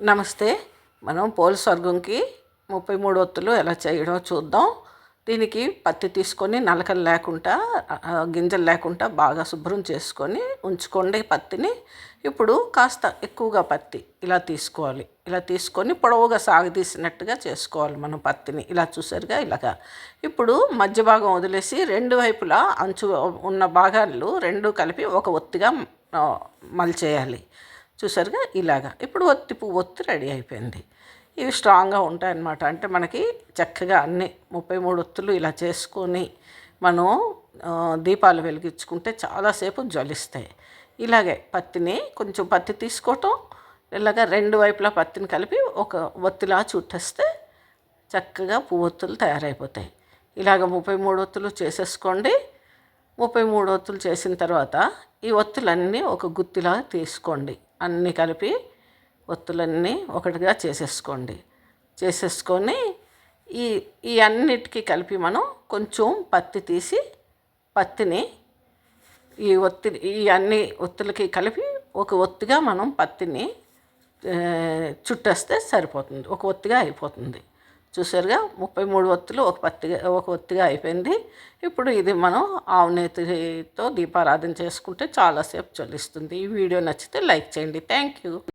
నమస్తే మనం పోల్ స్వర్గంకి ముప్పై మూడు ఒత్తులు ఎలా చేయడో చూద్దాం. దీనికి పత్తి తీసుకొని నలకలు లేకుండా గింజలు లేకుండా బాగా శుభ్రం చేసుకొని ఉంచుకోండి పత్తిని. ఇప్పుడు కాస్త ఎక్కువగా పత్తి ఇలా తీసుకోవాలి. ఇలా తీసుకొని పొడవుగా సాగదీసినట్టుగా చేసుకోవాలి మనం పత్తిని. ఇలా చూసారుగా ఇలాగా. ఇప్పుడు మధ్య భాగం వదిలేసి రెండు వైపులా అంచు ఉన్న భాగాలు రెండు కలిపి ఒక ఒత్తిగా మలిచేయాలి. చూసారుగా? ఇలాగా. ఇప్పుడు ఒత్తి పువ్వు ఒత్తి రెడీ అయిపోయింది. ఇవి స్ట్రాంగ్గా ఉంటాయన్నమాట. అంటే మనకి చక్కగా అన్ని ముప్పై మూడు ఒత్తులు ఇలా చేసుకొని మనం దీపాలు వెలిగించుకుంటే చాలాసేపు జ్వలిస్తాయి. ఇలాగే పత్తిని కొంచెం పత్తి తీసుకోవటం ఇలాగ రెండు వైపులా పత్తిని కలిపి ఒక ఒత్తిలా చుట్టేస్తే చక్కగా పువ్వొత్తులు తయారైపోతాయి. ఇలాగ ముప్పై మూడు ఒత్తులు చేసేసుకోండి. ముప్పై మూడు ఒత్తులు చేసిన తర్వాత ఈ ఒత్తులన్నీ ఒక గుత్తిలా తీసుకోండి. అన్నీ కలిపి ఒత్తులన్నీ ఒకటిగా చేసేసుకోండి. చేసేసుకొని ఈ ఈ అన్నిటికీ కలిపి మనం కొంచెం పత్తి తీసి పత్తిని ఈ ఒత్తి ఈ అన్ని ఒత్తులకి కలిపి ఒక ఒత్తిగా మనం పత్తిని చుట్టేస్తే సరిపోతుంది. ఒక ఒత్తిగా అయిపోతుంది. చూసారుగా ముప్పై మూడు ఒత్తులు ఒక పత్తిగా ఒక ఒత్తిగా అయిపోయింది. ఇప్పుడు ఇది మనం ఆవు నేతితో దీపారాధన చేసుకుంటే చాలాసేపు చలిస్తుంది. ఈ వీడియో నచ్చితే లైక్ చేయండి. Thank you.